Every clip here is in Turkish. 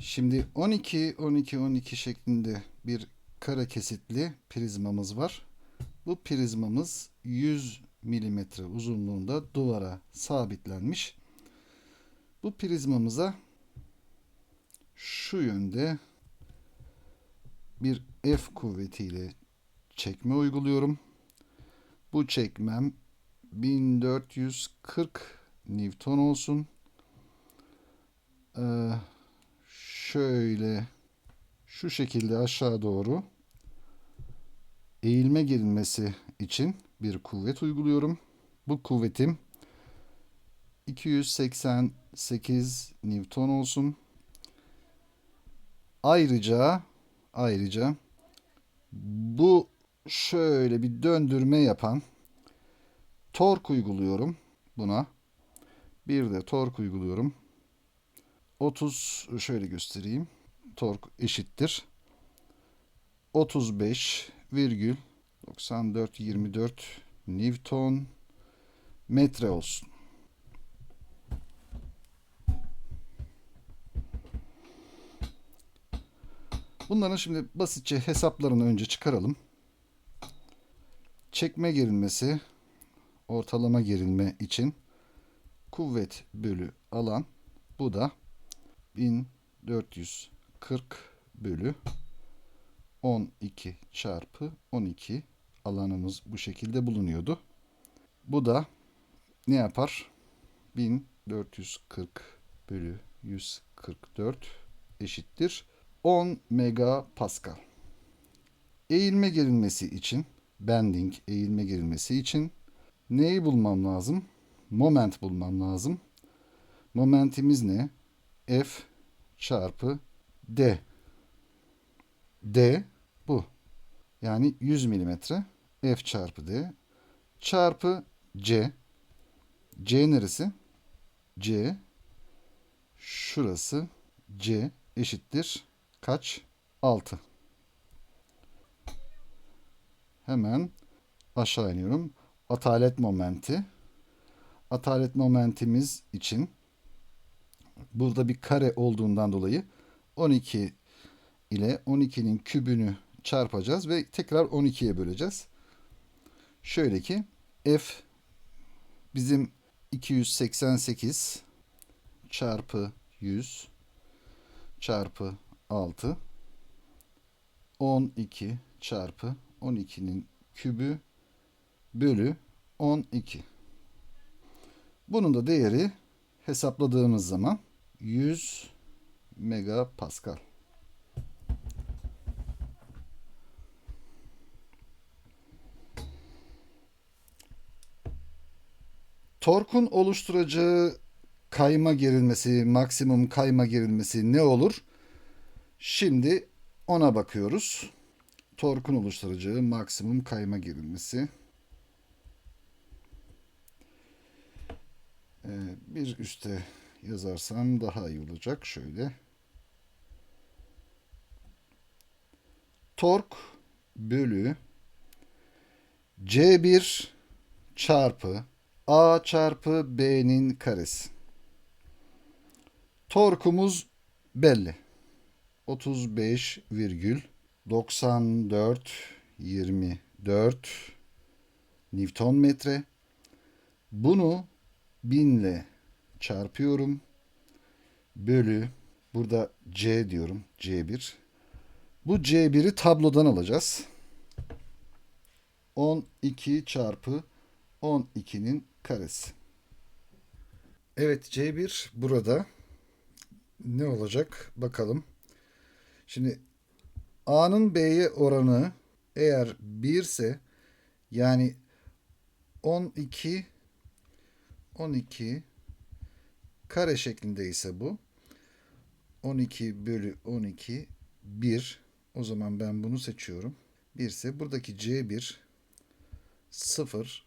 Şimdi 12 12 12 şeklinde bir kare kesitli prizmamız var. Bu prizmamız 100 milimetre uzunluğunda duvara sabitlenmiş. Bu prizmamıza şu yönde bir F kuvvetiyle çekme uyguluyorum. Bu çekmem 1440 Newton olsun. Ee, şöyle şu şekilde aşağı doğru eğilme gerilmesi için bir kuvvet uyguluyorum. Bu kuvvetim 288 Newton olsun. Ayrıca ayrıca bu şöyle bir döndürme yapan tork uyguluyorum buna. Bir de tork uyguluyorum. 30 şöyle göstereyim. Tork eşittir. 35 virgül 94 24 Newton metre olsun. Bunların şimdi basitçe hesaplarını önce çıkaralım. Çekme gerilmesi ortalama gerilme için kuvvet bölü alan bu da 1440 bölü 12 çarpı 12 alanımız bu şekilde bulunuyordu. Bu da ne yapar? 1440 bölü 144 eşittir 10 megapascal. Eğilme gerilmesi için bending eğilme gerilmesi için neyi bulmam lazım? Moment bulmam lazım. Momentimiz ne? F çarpı D. D bu. Yani 100 milimetre. F çarpı D. Çarpı C. C neresi? C. Şurası. C eşittir. Kaç? 6. Hemen aşağı iniyorum. Atalet momenti. Atalet momentimiz için burada bir kare olduğundan dolayı 12 ile 12'nin kübünü çarpacağız ve tekrar 12'ye böleceğiz. Şöyle ki F bizim 288 çarpı 100 çarpı 6 12 çarpı 12'nin kübü bölü 12. Bunun da değeri hesapladığımız zaman 100 megapascal. Torkun oluşturacağı kayma gerilmesi, maksimum kayma gerilmesi ne olur? Şimdi ona bakıyoruz. Torkun oluşturacağı maksimum kayma gerilmesi. Ee, bir üste yazarsam daha iyi olacak. Şöyle. Tork bölü C1 çarpı A çarpı B'nin karesi. Torkumuz belli. 35,94 24 Newton metre. Bunu 1000 ile çarpıyorum. Bölü burada C diyorum. C1. Bu C1'i tablodan alacağız. 12 çarpı 12'nin karesi. Evet C1 burada. Ne olacak bakalım. Şimdi A'nın B'ye oranı eğer 1 ise yani 12 12 kare şeklinde ise bu 12 bölü 12 1 o zaman ben bunu seçiyorum. 1 ise buradaki C1 0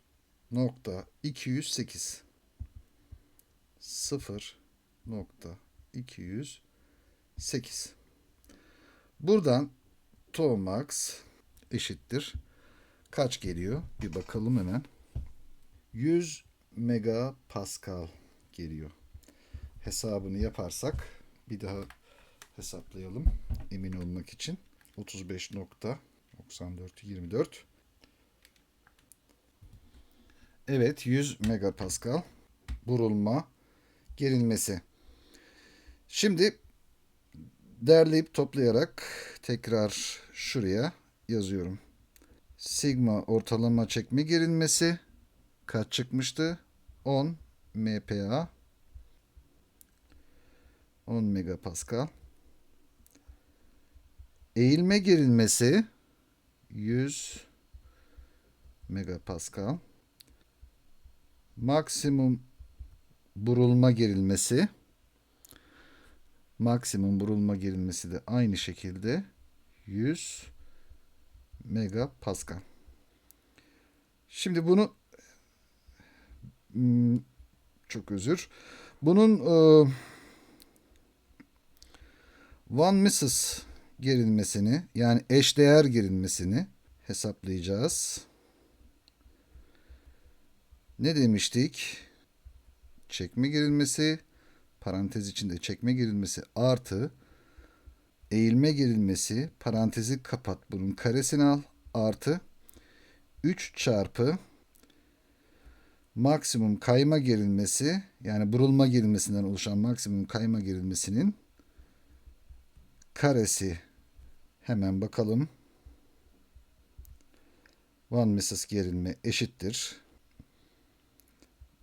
nokta 208 0 nokta 208 buradan to max eşittir. Kaç geliyor? Bir bakalım hemen. 100 megapascal geliyor hesabını yaparsak bir daha hesaplayalım emin olmak için. 35.9424 Evet 100 megapascal burulma gerilmesi. Şimdi derleyip toplayarak tekrar şuraya yazıyorum. Sigma ortalama çekme gerilmesi kaç çıkmıştı? 10 MPa 10 megapascal. Eğilme gerilmesi 100 megapascal. Maksimum burulma gerilmesi maksimum burulma gerilmesi de aynı şekilde 100 megapascal. Şimdi bunu hmm, çok özür. Bunun e, Van Mises gerilmesini yani eşdeğer gerilmesini hesaplayacağız. Ne demiştik? Çekme gerilmesi parantez içinde çekme gerilmesi artı eğilme gerilmesi parantezi kapat bunun karesini al artı 3 çarpı maksimum kayma gerilmesi yani burulma gerilmesinden oluşan maksimum kayma gerilmesinin karesi hemen bakalım. Van Mises gerilme eşittir.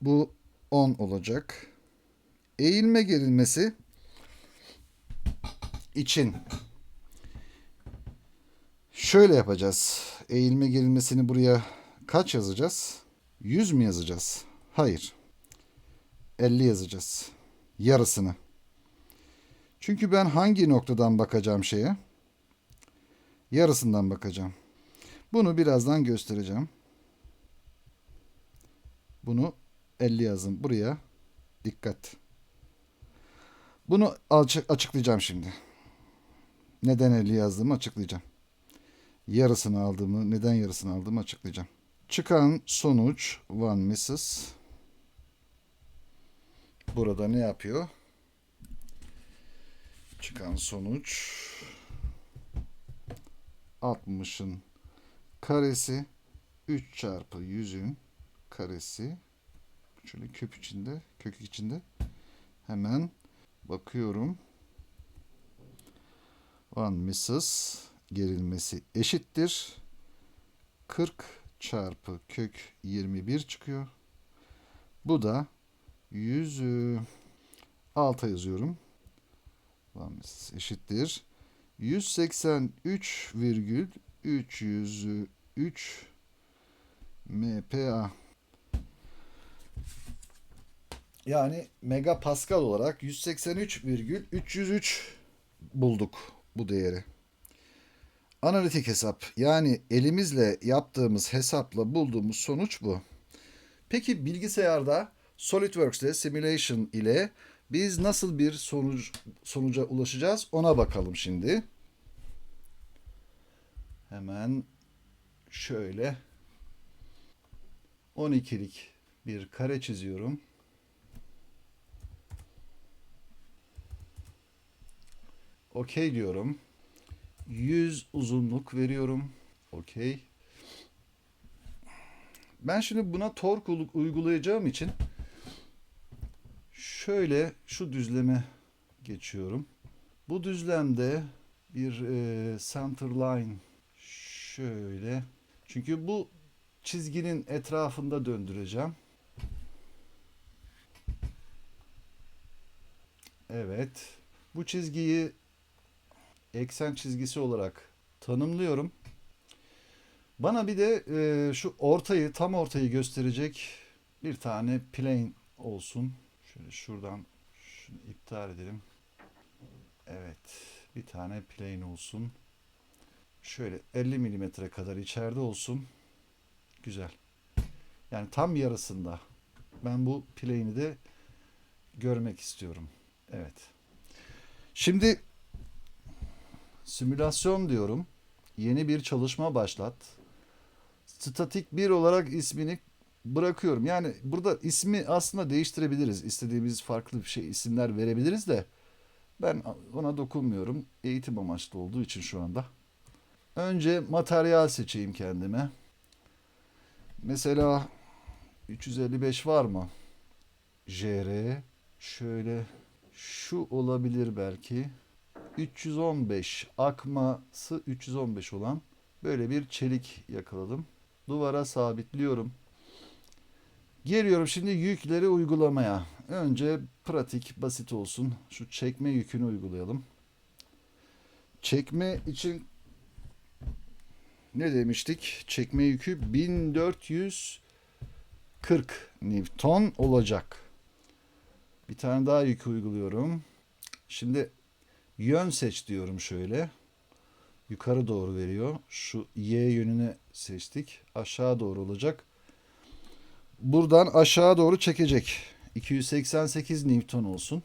Bu 10 olacak. Eğilme gerilmesi için şöyle yapacağız. Eğilme gerilmesini buraya kaç yazacağız? 100 mü yazacağız? Hayır. 50 yazacağız. Yarısını. Çünkü ben hangi noktadan bakacağım şeye? Yarısından bakacağım. Bunu birazdan göstereceğim. Bunu 50 yazın. Buraya dikkat. Bunu açıklayacağım şimdi. Neden 50 yazdığımı açıklayacağım. Yarısını aldığımı, neden yarısını aldığımı açıklayacağım. Çıkan sonuç Van Mises. Burada ne yapıyor? Çıkan sonuç 60'ın karesi 3 çarpı 100'ün karesi şöyle küp içinde kök içinde hemen bakıyorum. Van Mises gerilmesi eşittir. 40 çarpı kök 21 çıkıyor. Bu da 100 alta yazıyorum. Van Mises eşittir. 183,303 MPa. Yani megapascal olarak 183,303 bulduk bu değeri. Analitik hesap yani elimizle yaptığımız hesapla bulduğumuz sonuç bu. Peki bilgisayarda SolidWorks'te simulation ile biz nasıl bir sonuç sonuca ulaşacağız ona bakalım şimdi. Hemen şöyle 12'lik bir kare çiziyorum. Okey diyorum. 100 uzunluk veriyorum. Okey. Ben şimdi buna tork uygulayacağım için şöyle şu düzleme geçiyorum. Bu düzlemde bir e, center line şöyle. Çünkü bu çizginin etrafında döndüreceğim. Evet. Bu çizgiyi eksen çizgisi olarak tanımlıyorum. Bana bir de e, şu ortayı, tam ortayı gösterecek bir tane plane olsun. Şöyle şuradan şunu iptal edelim. Evet. Bir tane plane olsun. Şöyle 50 milimetre kadar içeride olsun. Güzel. Yani tam yarısında. Ben bu plane'i de görmek istiyorum. Evet. Şimdi simülasyon diyorum. Yeni bir çalışma başlat. Statik 1 olarak ismini bırakıyorum. Yani burada ismi aslında değiştirebiliriz. İstediğimiz farklı bir şey isimler verebiliriz de Ben ona dokunmuyorum. Eğitim amaçlı olduğu için şu anda. Önce materyal seçeyim kendime. Mesela 355 var mı? JR şöyle şu olabilir belki. 315 akması 315 olan böyle bir çelik yakaladım. Duvara sabitliyorum. Geliyorum şimdi yükleri uygulamaya. Önce pratik, basit olsun. Şu çekme yükünü uygulayalım. Çekme için ne demiştik? Çekme yükü 1440 Newton olacak. Bir tane daha yük uyguluyorum. Şimdi yön seç diyorum şöyle. Yukarı doğru veriyor. Şu Y yönünü seçtik. Aşağı doğru olacak. Buradan aşağı doğru çekecek. 288 Newton olsun.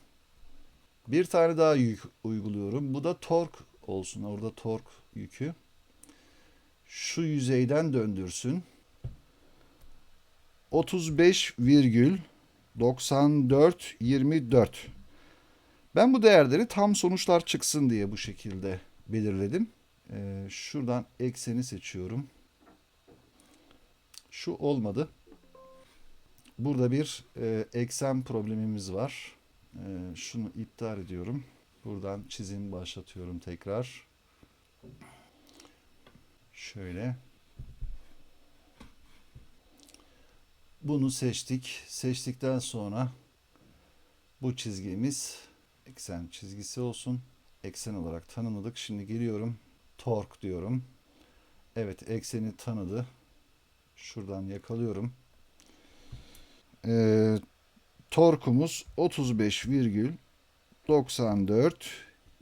Bir tane daha yük uyguluyorum. Bu da tork olsun. Orada tork yükü. Şu yüzeyden döndürsün. 35,9424. Ben bu değerleri tam sonuçlar çıksın diye bu şekilde belirledim. Ee, şuradan ekseni seçiyorum. Şu olmadı. Burada bir e, eksen problemimiz var. E, şunu iptal ediyorum. Buradan çizim başlatıyorum tekrar. Şöyle. Bunu seçtik. Seçtikten sonra bu çizgimiz eksen çizgisi olsun. Eksen olarak tanımladık. Şimdi geliyorum. Tork diyorum. Evet ekseni tanıdı. Şuradan yakalıyorum. Ee, torkumuz 35,94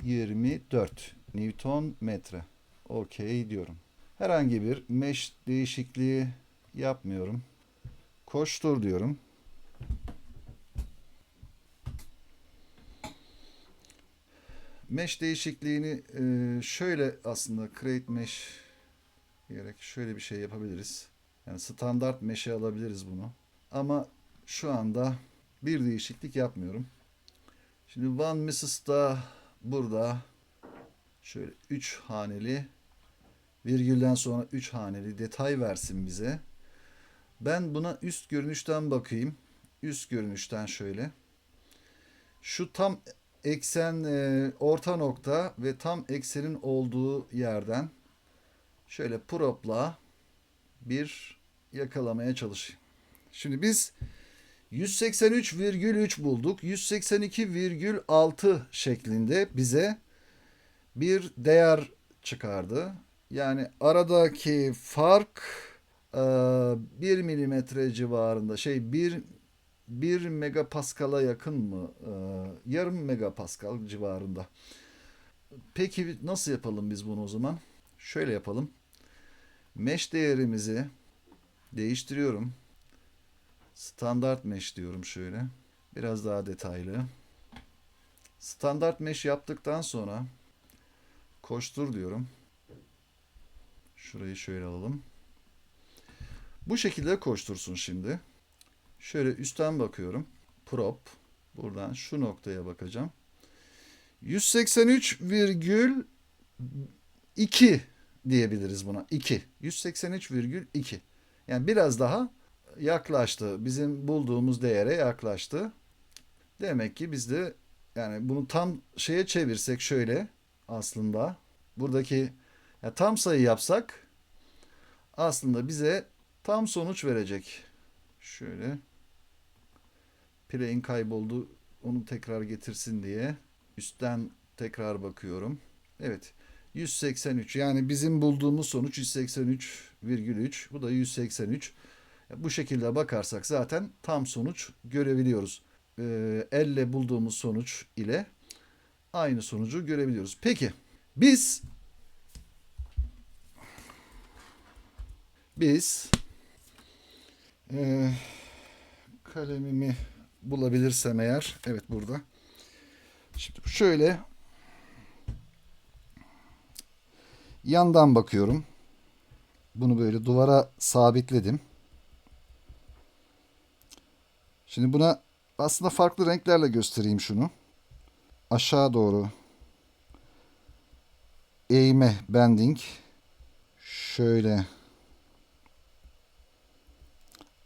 24 Newton metre. Okey diyorum. Herhangi bir mesh değişikliği yapmıyorum. Koştur diyorum. Mesh değişikliğini e, şöyle aslında create mesh diyerek şöyle bir şey yapabiliriz. Yani standart mesh'e alabiliriz bunu. Ama şu anda bir değişiklik yapmıyorum. Şimdi One Mrs. da burada şöyle 3 haneli virgülden sonra 3 haneli detay versin bize. Ben buna üst görünüşten bakayım. Üst görünüşten şöyle. Şu tam eksen e, orta nokta ve tam eksenin olduğu yerden şöyle propla bir yakalamaya çalışayım. Şimdi biz 183,3 bulduk. 182,6 şeklinde bize bir değer çıkardı. Yani aradaki fark 1 milimetre civarında şey 1 1 megapaskala yakın mı? E, yarım megapaskal civarında. Peki nasıl yapalım biz bunu o zaman? Şöyle yapalım. Mesh değerimizi değiştiriyorum. Standart mesh diyorum şöyle. Biraz daha detaylı. Standart mesh yaptıktan sonra koştur diyorum. Şurayı şöyle alalım. Bu şekilde koştursun şimdi. Şöyle üstten bakıyorum. Prop. Buradan şu noktaya bakacağım. 183,2 diyebiliriz buna. 2. 183,2. Yani biraz daha yaklaştı. Bizim bulduğumuz değere yaklaştı. Demek ki biz de yani bunu tam şeye çevirsek şöyle aslında buradaki ya tam sayı yapsak aslında bize tam sonuç verecek. Şöyle play'in kayboldu onu tekrar getirsin diye üstten tekrar bakıyorum. Evet 183 yani bizim bulduğumuz sonuç 183,3 bu da 183 bu şekilde bakarsak zaten tam sonuç görebiliyoruz. Ee, elle bulduğumuz sonuç ile aynı sonucu görebiliyoruz. Peki biz biz e, kalemimi bulabilirsem eğer evet burada şimdi şöyle yandan bakıyorum bunu böyle duvara sabitledim Şimdi buna aslında farklı renklerle göstereyim şunu. aşağı doğru eğme bending şöyle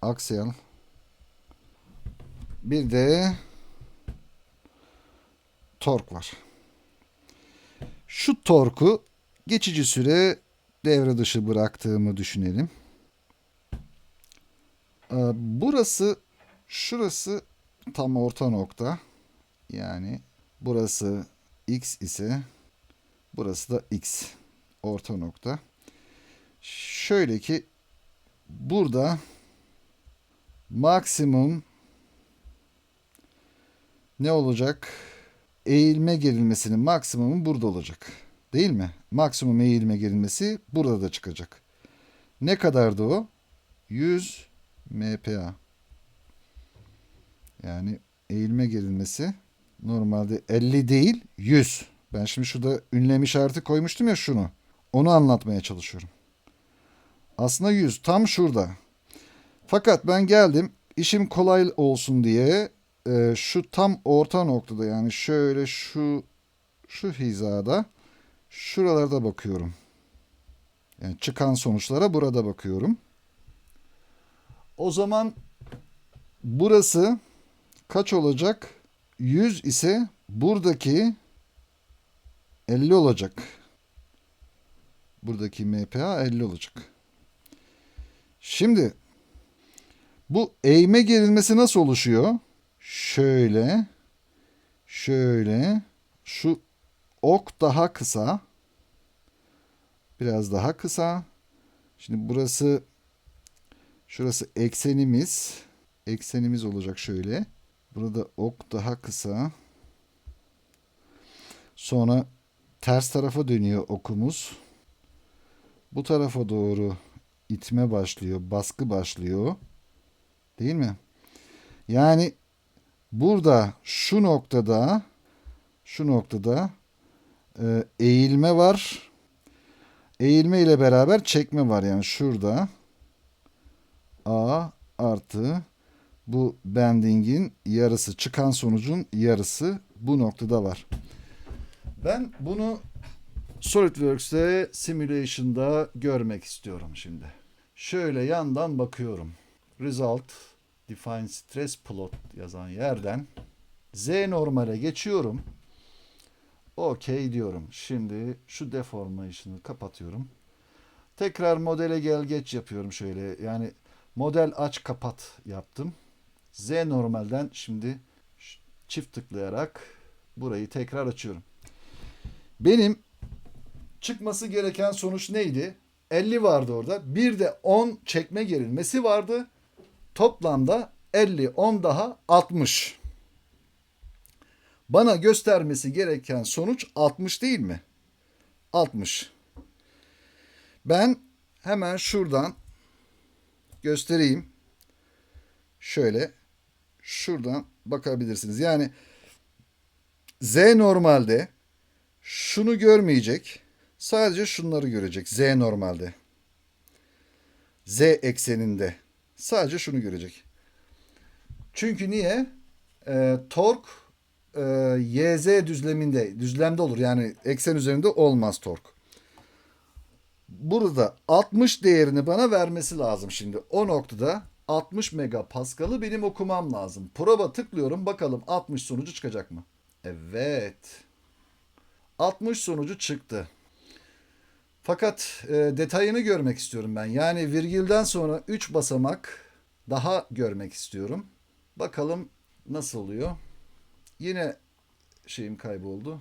aksiyal bir de tork var. Şu torku geçici süre devre dışı bıraktığımı düşünelim. Ee, Burası şurası tam orta nokta. Yani burası x ise burası da x orta nokta. Şöyle ki burada maksimum ne olacak? Eğilme gerilmesinin maksimumu burada olacak. Değil mi? Maksimum eğilme gerilmesi burada da çıkacak. Ne kadardı o? 100 MPa. Yani eğilme gerilmesi normalde 50 değil 100. Ben şimdi şurada ünlem işareti koymuştum ya şunu. Onu anlatmaya çalışıyorum. Aslında 100 tam şurada. Fakat ben geldim işim kolay olsun diye e, şu tam orta noktada yani şöyle şu şu hizada şuralarda bakıyorum. Yani çıkan sonuçlara burada bakıyorum. O zaman burası kaç olacak? 100 ise buradaki 50 olacak. Buradaki MPA 50 olacak. Şimdi bu eğme gerilmesi nasıl oluşuyor? Şöyle, şöyle, şu ok daha kısa, biraz daha kısa. Şimdi burası, şurası eksenimiz, eksenimiz olacak şöyle. Burada ok daha kısa. Sonra ters tarafa dönüyor okumuz. Bu tarafa doğru itme başlıyor, baskı başlıyor. Değil mi? Yani burada şu noktada şu noktada e, eğilme var. Eğilme ile beraber çekme var. Yani şurada A artı bu bendingin yarısı çıkan sonucun yarısı bu noktada var. Ben bunu SolidWorks'te simulation'da görmek istiyorum şimdi. Şöyle yandan bakıyorum. Result define stress plot yazan yerden Z normale geçiyorum. OK diyorum. Şimdi şu deformation'ı kapatıyorum. Tekrar modele gel geç yapıyorum şöyle. Yani model aç kapat yaptım. Z normalden şimdi çift tıklayarak burayı tekrar açıyorum. Benim çıkması gereken sonuç neydi? 50 vardı orada. Bir de 10 çekme gerilmesi vardı. Toplamda 50, 10 daha 60. Bana göstermesi gereken sonuç 60 değil mi? 60. Ben hemen şuradan göstereyim. Şöyle şuradan bakabilirsiniz. Yani Z normalde şunu görmeyecek. Sadece şunları görecek. Z normalde. Z ekseninde. Sadece şunu görecek. Çünkü niye? Ee, tork e, YZ düzleminde, düzlemde olur. Yani eksen üzerinde olmaz tork. Burada 60 değerini bana vermesi lazım şimdi. O noktada 60 megapaskal'ı benim okumam lazım. Proba tıklıyorum bakalım 60 sonucu çıkacak mı? Evet. 60 sonucu çıktı. Fakat e, detayını görmek istiyorum ben. Yani virgülden sonra 3 basamak daha görmek istiyorum. Bakalım nasıl oluyor. Yine şeyim kayboldu.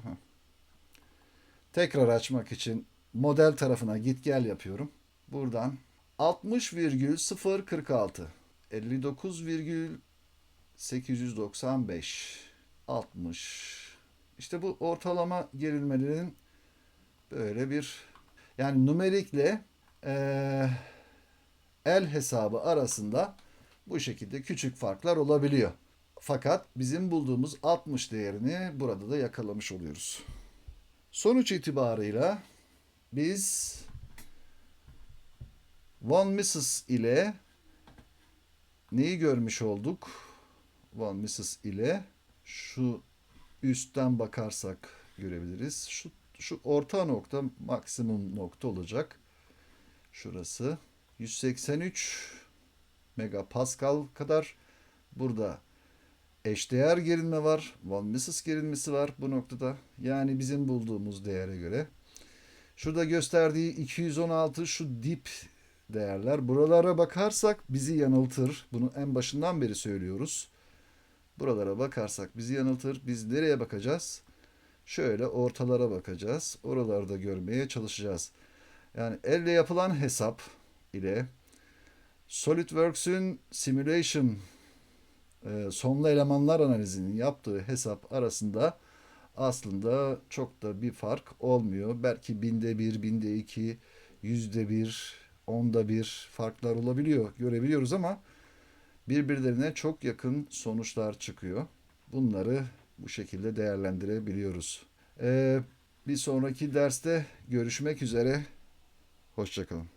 Tekrar açmak için model tarafına git gel yapıyorum. Buradan 60,046 59,895 60 işte bu ortalama gerilmelerin böyle bir yani numerikle eee, el hesabı arasında bu şekilde küçük farklar olabiliyor. Fakat bizim bulduğumuz 60 değerini burada da yakalamış oluyoruz. Sonuç itibarıyla biz Von Mises ile neyi görmüş olduk? Von Mises ile şu üstten bakarsak görebiliriz. Şu, şu orta nokta maksimum nokta olacak. Şurası 183 megapascal kadar. Burada eşdeğer gerilme var. Von Mises gerilmesi var bu noktada. Yani bizim bulduğumuz değere göre. Şurada gösterdiği 216 şu dip değerler. Buralara bakarsak bizi yanıltır. Bunu en başından beri söylüyoruz. Buralara bakarsak bizi yanıltır. Biz nereye bakacağız? Şöyle ortalara bakacağız. Oralarda görmeye çalışacağız. Yani elle yapılan hesap ile SolidWorks'ün simulation e, sonlu elemanlar analizinin yaptığı hesap arasında aslında çok da bir fark olmuyor. Belki binde bir, binde iki, yüzde bir, onda bir farklar olabiliyor, görebiliyoruz ama birbirlerine çok yakın sonuçlar çıkıyor. Bunları bu şekilde değerlendirebiliyoruz. Ee, bir sonraki derste görüşmek üzere. Hoşçakalın.